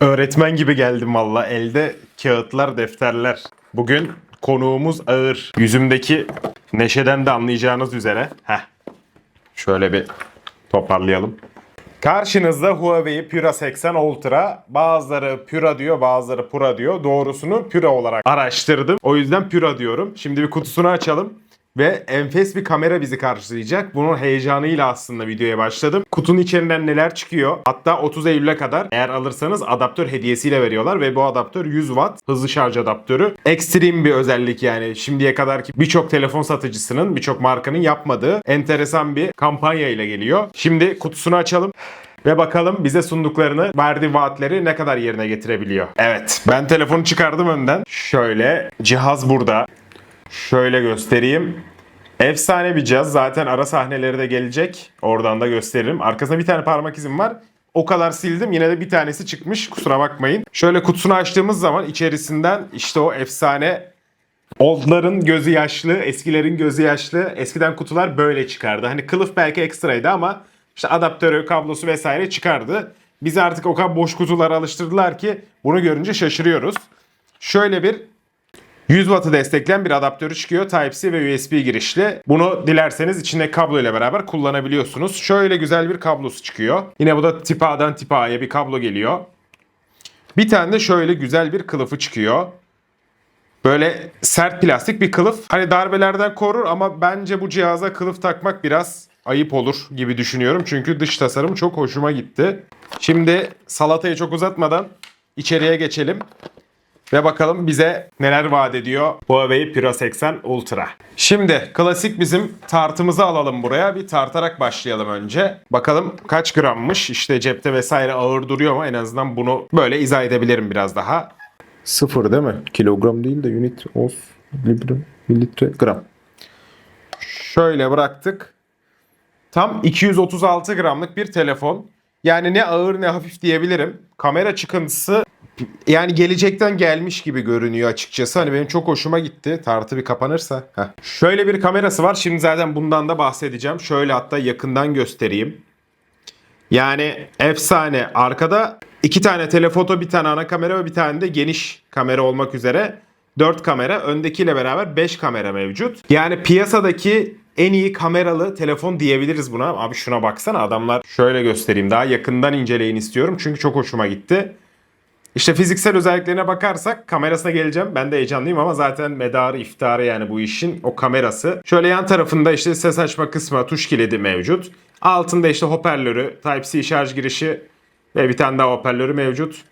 Öğretmen gibi geldim valla. Elde kağıtlar, defterler. Bugün konuğumuz ağır. Yüzümdeki neşeden de anlayacağınız üzere. Heh. Şöyle bir toparlayalım. Karşınızda Huawei Pura 80 Ultra. Bazıları Pura diyor, bazıları Pura diyor. Doğrusunu Pura olarak araştırdım. O yüzden Pura diyorum. Şimdi bir kutusunu açalım. Ve enfes bir kamera bizi karşılayacak. Bunun heyecanıyla aslında videoya başladım. Kutunun içinden neler çıkıyor? Hatta 30 Eylül'e kadar eğer alırsanız adaptör hediyesiyle veriyorlar. Ve bu adaptör 100 Watt hızlı şarj adaptörü. Ekstrem bir özellik yani. Şimdiye kadarki birçok telefon satıcısının, birçok markanın yapmadığı enteresan bir kampanya ile geliyor. Şimdi kutusunu açalım. Ve bakalım bize sunduklarını, verdiği vaatleri ne kadar yerine getirebiliyor. Evet, ben telefonu çıkardım önden. Şöyle, cihaz burada. Şöyle göstereyim. Efsane bir cihaz. Zaten ara sahneleri de gelecek. Oradan da gösteririm. Arkasında bir tane parmak izim var. O kadar sildim. Yine de bir tanesi çıkmış. Kusura bakmayın. Şöyle kutusunu açtığımız zaman içerisinden işte o efsane Oldların gözü yaşlı, eskilerin gözü yaşlı. Eskiden kutular böyle çıkardı. Hani kılıf belki ekstraydı ama işte adaptörü, kablosu vesaire çıkardı. Bizi artık o kadar boş kutulara alıştırdılar ki bunu görünce şaşırıyoruz. Şöyle bir 100 Watt'ı destekleyen bir adaptörü çıkıyor. Type-C ve USB girişli. Bunu dilerseniz içinde kablo ile beraber kullanabiliyorsunuz. Şöyle güzel bir kablosu çıkıyor. Yine bu da tip A'dan tip A'ya bir kablo geliyor. Bir tane de şöyle güzel bir kılıfı çıkıyor. Böyle sert plastik bir kılıf. Hani darbelerden korur ama bence bu cihaza kılıf takmak biraz ayıp olur gibi düşünüyorum. Çünkü dış tasarım çok hoşuma gitti. Şimdi salatayı çok uzatmadan içeriye geçelim. Ve bakalım bize neler vaat ediyor Huawei Pura 80 Ultra. Şimdi klasik bizim tartımızı alalım buraya. Bir tartarak başlayalım önce. Bakalım kaç grammış. İşte cepte vesaire ağır duruyor ama en azından bunu böyle izah edebilirim biraz daha. Sıfır değil mi? Kilogram değil de unit of libre, mililitre gram. Şöyle bıraktık. Tam 236 gramlık bir telefon. Yani ne ağır ne hafif diyebilirim. Kamera çıkıntısı yani gelecekten gelmiş gibi görünüyor açıkçası. Hani benim çok hoşuma gitti. Tartı bir kapanırsa. Heh. Şöyle bir kamerası var. Şimdi zaten bundan da bahsedeceğim. Şöyle hatta yakından göstereyim. Yani efsane. Arkada iki tane telefoto, bir tane ana kamera ve bir tane de geniş kamera olmak üzere 4 kamera. Öndekiyle beraber 5 kamera mevcut. Yani piyasadaki en iyi kameralı telefon diyebiliriz buna. Abi şuna baksana adamlar. Şöyle göstereyim. Daha yakından inceleyin istiyorum. Çünkü çok hoşuma gitti. İşte fiziksel özelliklerine bakarsak kamerasına geleceğim. Ben de heyecanlıyım ama zaten medarı iftarı yani bu işin o kamerası. Şöyle yan tarafında işte ses açma kısmı, tuş kilidi mevcut. Altında işte hoparlörü, Type-C şarj girişi ve bir tane daha hoparlörü mevcut.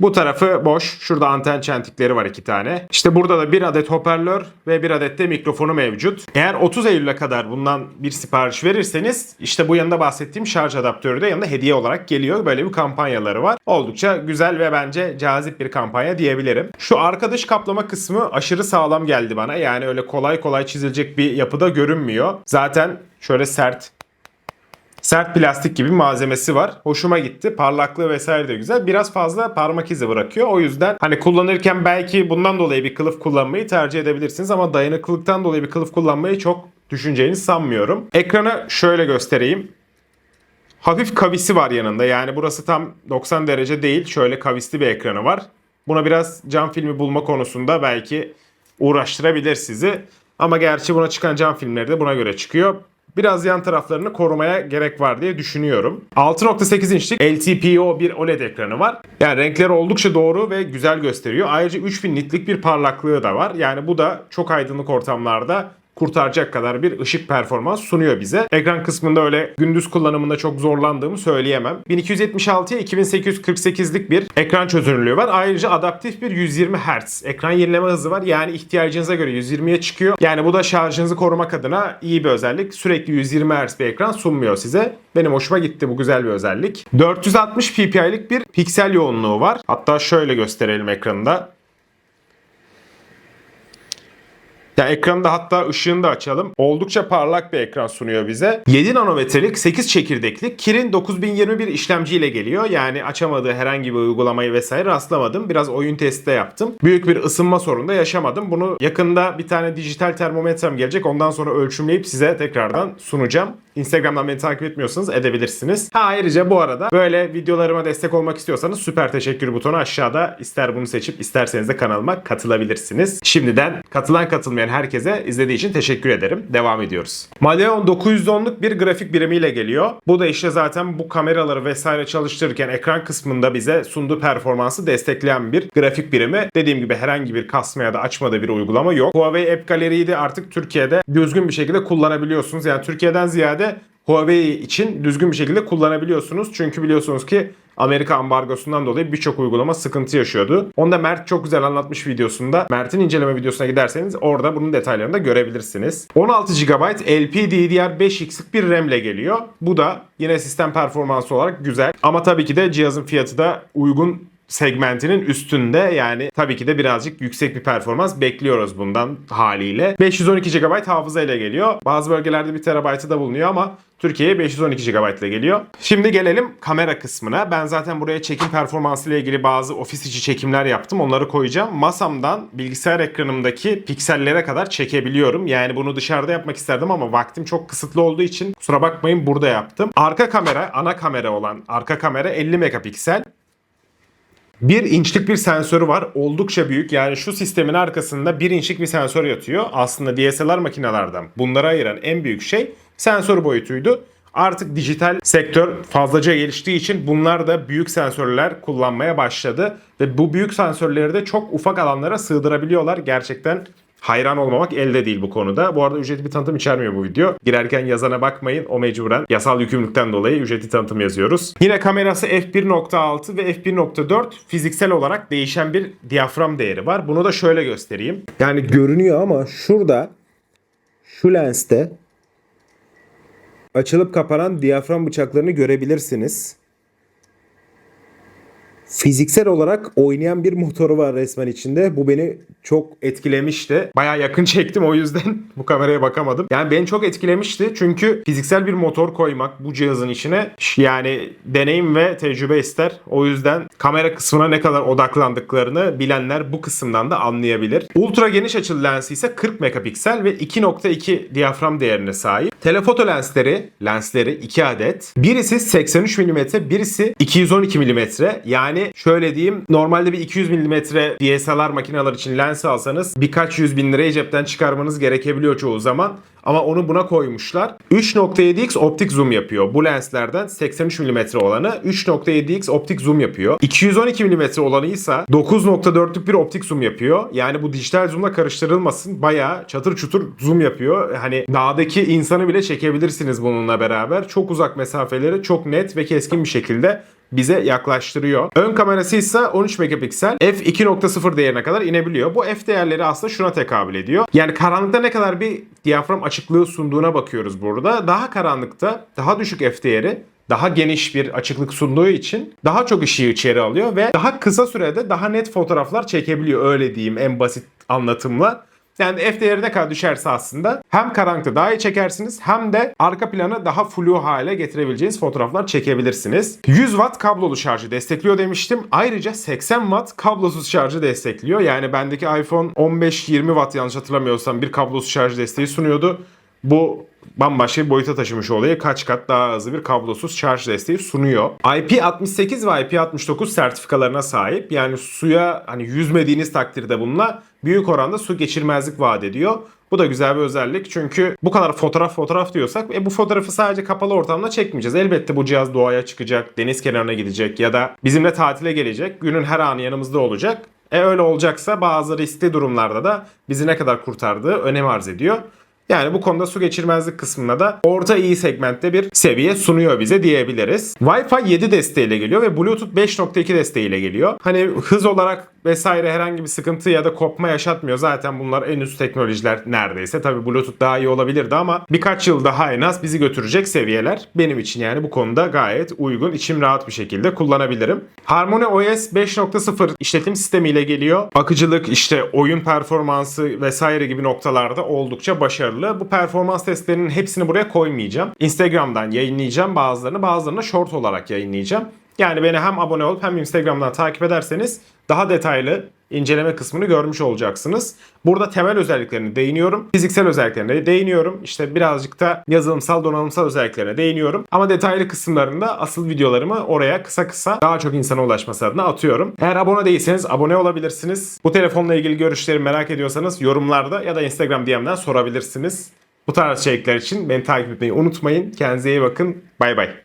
Bu tarafı boş. Şurada anten çentikleri var iki tane. İşte burada da bir adet hoparlör ve bir adet de mikrofonu mevcut. Eğer 30 Eylül'e kadar bundan bir sipariş verirseniz işte bu yanında bahsettiğim şarj adaptörü de yanında hediye olarak geliyor. Böyle bir kampanyaları var. Oldukça güzel ve bence cazip bir kampanya diyebilirim. Şu arka dış kaplama kısmı aşırı sağlam geldi bana. Yani öyle kolay kolay çizilecek bir yapıda görünmüyor. Zaten şöyle sert Sert plastik gibi malzemesi var. Hoşuma gitti. Parlaklığı vesaire de güzel. Biraz fazla parmak izi bırakıyor. O yüzden hani kullanırken belki bundan dolayı bir kılıf kullanmayı tercih edebilirsiniz ama dayanıklılıktan dolayı bir kılıf kullanmayı çok düşüneceğinizi sanmıyorum. Ekranı şöyle göstereyim. Hafif kavisi var yanında. Yani burası tam 90 derece değil. Şöyle kavisli bir ekranı var. Buna biraz cam filmi bulma konusunda belki uğraştırabilir sizi. Ama gerçi buna çıkan cam filmleri de buna göre çıkıyor biraz yan taraflarını korumaya gerek var diye düşünüyorum. 6.8 inçlik LTPO bir OLED ekranı var. Yani renkleri oldukça doğru ve güzel gösteriyor. Ayrıca 3000 nitlik bir parlaklığı da var. Yani bu da çok aydınlık ortamlarda kurtaracak kadar bir ışık performans sunuyor bize. Ekran kısmında öyle gündüz kullanımında çok zorlandığımı söyleyemem. 1276'ya 2848'lik bir ekran çözünürlüğü var. Ayrıca adaptif bir 120 Hz ekran yenileme hızı var. Yani ihtiyacınıza göre 120'ye çıkıyor. Yani bu da şarjınızı korumak adına iyi bir özellik. Sürekli 120 Hz bir ekran sunmuyor size. Benim hoşuma gitti bu güzel bir özellik. 460 ppi'lik bir piksel yoğunluğu var. Hatta şöyle gösterelim ekranında. Ya ekranda hatta ışığını da açalım. Oldukça parlak bir ekran sunuyor bize. 7 nanometrelik 8 çekirdekli Kirin 9021 işlemciyle geliyor. Yani açamadığı herhangi bir uygulamayı vesaire rastlamadım. Biraz oyun testi de yaptım. Büyük bir ısınma sorunu da yaşamadım. Bunu yakında bir tane dijital termometrem gelecek. Ondan sonra ölçümleyip size tekrardan sunacağım. Instagram'dan beni takip etmiyorsanız edebilirsiniz. Ha ayrıca bu arada böyle videolarıma destek olmak istiyorsanız süper teşekkür butonu aşağıda ister bunu seçip isterseniz de kanalıma katılabilirsiniz. Şimdiden katılan katılmayan herkese izlediği için teşekkür ederim. Devam ediyoruz. Maleon 910'luk bir grafik birimiyle geliyor. Bu da işte zaten bu kameraları vesaire çalıştırırken ekran kısmında bize sunduğu performansı destekleyen bir grafik birimi. Dediğim gibi herhangi bir kasma ya da açmada bir uygulama yok. Huawei App Gallery'yi de artık Türkiye'de düzgün bir şekilde kullanabiliyorsunuz. Yani Türkiye'den ziyade Huawei için düzgün bir şekilde kullanabiliyorsunuz. Çünkü biliyorsunuz ki Amerika ambargosundan dolayı birçok uygulama sıkıntı yaşıyordu. Onu da Mert çok güzel anlatmış videosunda. Mert'in inceleme videosuna giderseniz orada bunun detaylarını da görebilirsiniz. 16 GB LPDDR5X'lik bir RAM ile geliyor. Bu da yine sistem performansı olarak güzel. Ama tabii ki de cihazın fiyatı da uygun segmentinin üstünde yani tabii ki de birazcık yüksek bir performans bekliyoruz bundan haliyle. 512 GB hafıza ile geliyor. Bazı bölgelerde 1 TB'ı da bulunuyor ama Türkiye'ye 512 GB ile geliyor. Şimdi gelelim kamera kısmına. Ben zaten buraya çekim performansı ile ilgili bazı ofis içi çekimler yaptım. Onları koyacağım. Masamdan bilgisayar ekranımdaki piksellere kadar çekebiliyorum. Yani bunu dışarıda yapmak isterdim ama vaktim çok kısıtlı olduğu için kusura bakmayın burada yaptım. Arka kamera, ana kamera olan arka kamera 50 megapiksel. 1 inçlik bir sensörü var. Oldukça büyük. Yani şu sistemin arkasında 1 inçlik bir sensör yatıyor. Aslında DSLR makinelerden bunları ayıran en büyük şey sensör boyutuydu. Artık dijital sektör fazlaca geliştiği için bunlar da büyük sensörler kullanmaya başladı. Ve bu büyük sensörleri de çok ufak alanlara sığdırabiliyorlar. Gerçekten hayran olmamak elde değil bu konuda. Bu arada ücretli bir tanıtım içermiyor bu video. Girerken yazana bakmayın. O mecburen yasal yükümlülükten dolayı ücretli tanıtım yazıyoruz. Yine kamerası f1.6 ve f1.4 fiziksel olarak değişen bir diyafram değeri var. Bunu da şöyle göstereyim. Yani görünüyor ama şurada şu lenste açılıp kapanan diyafram bıçaklarını görebilirsiniz. Fiziksel olarak oynayan bir motoru var resmen içinde. Bu beni çok etkilemişti. Baya yakın çektim o yüzden bu kameraya bakamadım. Yani beni çok etkilemişti çünkü fiziksel bir motor koymak bu cihazın içine yani deneyim ve tecrübe ister. O yüzden kamera kısmına ne kadar odaklandıklarını bilenler bu kısımdan da anlayabilir. Ultra geniş açılı lensi ise 40 megapiksel ve 2.2 diyafram değerine sahip. Telefoto lensleri, lensleri 2 adet. Birisi 83 mm, birisi 212 mm. Yani şöyle diyeyim normalde bir 200 mm DSLR makineler için lens alsanız birkaç yüz bin lirayı cepten çıkarmanız gerekebiliyor çoğu zaman. Ama onu buna koymuşlar. 3.7x optik zoom yapıyor. Bu lenslerden 83 mm olanı 3.7x optik zoom yapıyor. 212 mm olanı ise 9.4'lük bir optik zoom yapıyor. Yani bu dijital zoomla karıştırılmasın. Bayağı çatır çutur zoom yapıyor. Hani dağdaki insanı bile çekebilirsiniz bununla beraber. Çok uzak mesafeleri çok net ve keskin bir şekilde bize yaklaştırıyor. Ön kamerası ise 13 megapiksel f2.0 değerine kadar inebiliyor. Bu f değerleri aslında şuna tekabül ediyor. Yani karanlıkta ne kadar bir diyafram açıklığı sunduğuna bakıyoruz burada. Daha karanlıkta daha düşük f değeri daha geniş bir açıklık sunduğu için daha çok ışığı içeri alıyor ve daha kısa sürede daha net fotoğraflar çekebiliyor öyle diyeyim en basit anlatımla. Yani F değeri ne kadar düşerse aslında hem karanlıkta daha iyi çekersiniz hem de arka planı daha flu hale getirebileceğiniz fotoğraflar çekebilirsiniz. 100 watt kablolu şarjı destekliyor demiştim. Ayrıca 80 watt kablosuz şarjı destekliyor. Yani bendeki iPhone 15-20 watt yanlış hatırlamıyorsam bir kablosuz şarj desteği sunuyordu. Bu bambaşka bir boyuta taşımış olayı kaç kat daha hızlı bir kablosuz şarj desteği sunuyor. IP68 ve IP69 sertifikalarına sahip. Yani suya hani yüzmediğiniz takdirde bununla büyük oranda su geçirmezlik vaat ediyor. Bu da güzel bir özellik çünkü bu kadar fotoğraf fotoğraf diyorsak e, bu fotoğrafı sadece kapalı ortamda çekmeyeceğiz. Elbette bu cihaz doğaya çıkacak, deniz kenarına gidecek ya da bizimle tatile gelecek. Günün her anı yanımızda olacak. E öyle olacaksa bazı riskli durumlarda da bizi ne kadar kurtardığı önem arz ediyor. Yani bu konuda su geçirmezlik kısmında da orta iyi segmentte bir seviye sunuyor bize diyebiliriz. Wi-Fi 7 desteğiyle geliyor ve Bluetooth 5.2 desteğiyle geliyor. Hani hız olarak vesaire herhangi bir sıkıntı ya da kopma yaşatmıyor. Zaten bunlar en üst teknolojiler neredeyse. Tabii Bluetooth daha iyi olabilirdi ama birkaç yıl daha en az bizi götürecek seviyeler. Benim için yani bu konuda gayet uygun. içim rahat bir şekilde kullanabilirim. Harmony OS 5.0 işletim sistemiyle geliyor. Akıcılık, işte oyun performansı vesaire gibi noktalarda oldukça başarılı. Bu performans testlerinin hepsini buraya koymayacağım. Instagram'dan yayınlayacağım bazılarını, bazılarını short olarak yayınlayacağım. Yani beni hem abone olup hem Instagram'dan takip ederseniz daha detaylı inceleme kısmını görmüş olacaksınız. Burada temel özelliklerine değiniyorum. Fiziksel özelliklerine değiniyorum. İşte birazcık da yazılımsal donanımsal özelliklerine değiniyorum. Ama detaylı kısımlarında asıl videolarımı oraya kısa kısa daha çok insana ulaşması adına atıyorum. Eğer abone değilseniz abone olabilirsiniz. Bu telefonla ilgili görüşlerimi merak ediyorsanız yorumlarda ya da Instagram DM'den sorabilirsiniz. Bu tarz içerikler için beni takip etmeyi unutmayın. Kendinize iyi bakın. Bay bay.